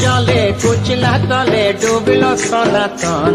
জলে কুচলা তলে ডুবল সনাতন।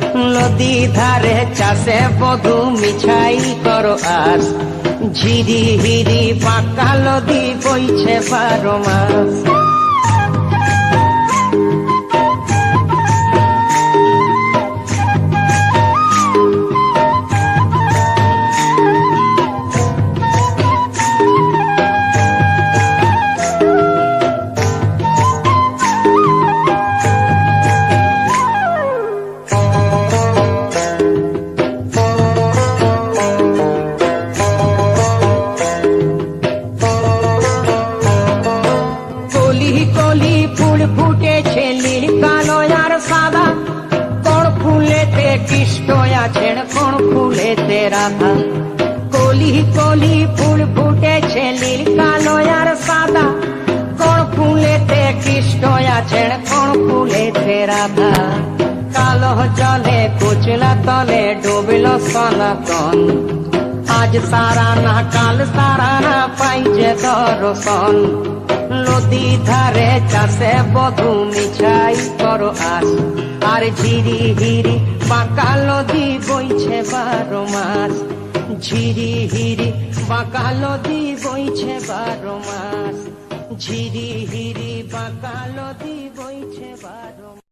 নদী ধারে চাষে বধু মিছাই করো আস ঝিরি হিরি পাকা নদী বইছে বারো মাস। ফুল ফুটেছে নীল কালো আর সাদা। কোন ফুলেতে কৃষ্ণ আছেন, কোন ফুলেতে রাধা। কলি কলি ফুল ফুটেছে নীল কালো আর সাদা। কোন ফুলেতে কৃষ্ণ আছেন, কোন ফুলেতে রাধা। কালো জলে কুচলা তলে ডুবল সনাতন আজ সারা না, কাল সারা না পাই। দর্শন। নদী ধারে চাষে বধু মিছাই করো আস আর ঝিরি হিরি পাকা নদী বইছে বারো মাস। ঝিরি হিরি পাকা নদী বইছে বারো মাস। ঝিরি হিরি পাকা নদী বইছে বারো